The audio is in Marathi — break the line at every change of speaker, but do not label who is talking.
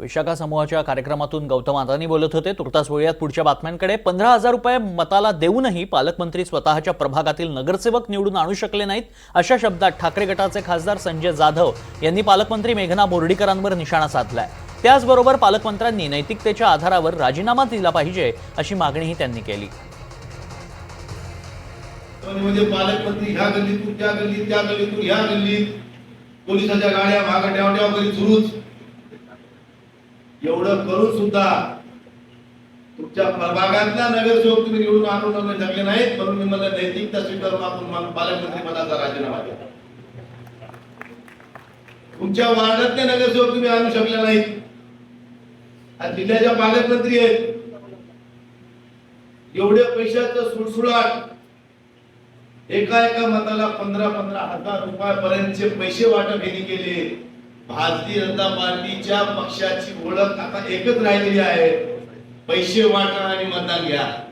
विशाखा समूहाच्या कार्यक्रमातून गौतम आदानी बोलत होते. तुर्तास वळूयात पुढच्या बातम्यांकडे. पंधरा हजार रुपये मताला देऊनही पालकमंत्री स्वतःच्या प्रभागातील नगरसेवक निवडून आणू शकले नाहीत अशा शब्दात ठाकरे गटाचे खासदार संजय जाधव यांनी पालकमंत्री मेघना बोर्डीकरांवर निशाणा साधलाय. त्याचबरोबर पालकमंत्र्यांनी नैतिकतेच्या आधारावर राजीनामा दिला पाहिजे अशी मागणीही त्यांनी केली.
म्हणजे पालकमंत्री ह्या गल्लीतून त्या गल्लीत त्या गल्लीतून ह्या गल्लीत पोलिसाच्या गाड्या मागे ट्याव करीत सुरूच. एवढं करून सुद्धा तुमच्या प्रभागातल्या नगरसेवक तुम्ही निवडून आणून आणू शकले नाहीत म्हणून मी मला नैतिकता स्वीकारून आपण पालकमंत्री पदाचा राजीनामा दिला तुमच्या वार्डातले नगरसेवक तुम्ही आणू शकले नाहीत. आज जिल्ह्याच्या पालकमंत्री आहेत. एवढ्या पैशाचं सुडसुडाट एका एका मताला पंधरा पंधरा हजार रुपयापर्यंतचे पैसे वाटप यांनी केले. भारतीय जनता पार्टीच्या पक्षाची ओळख आता एकच राहिलेली आहे. पैसे वाटा आणि मतदान घ्या.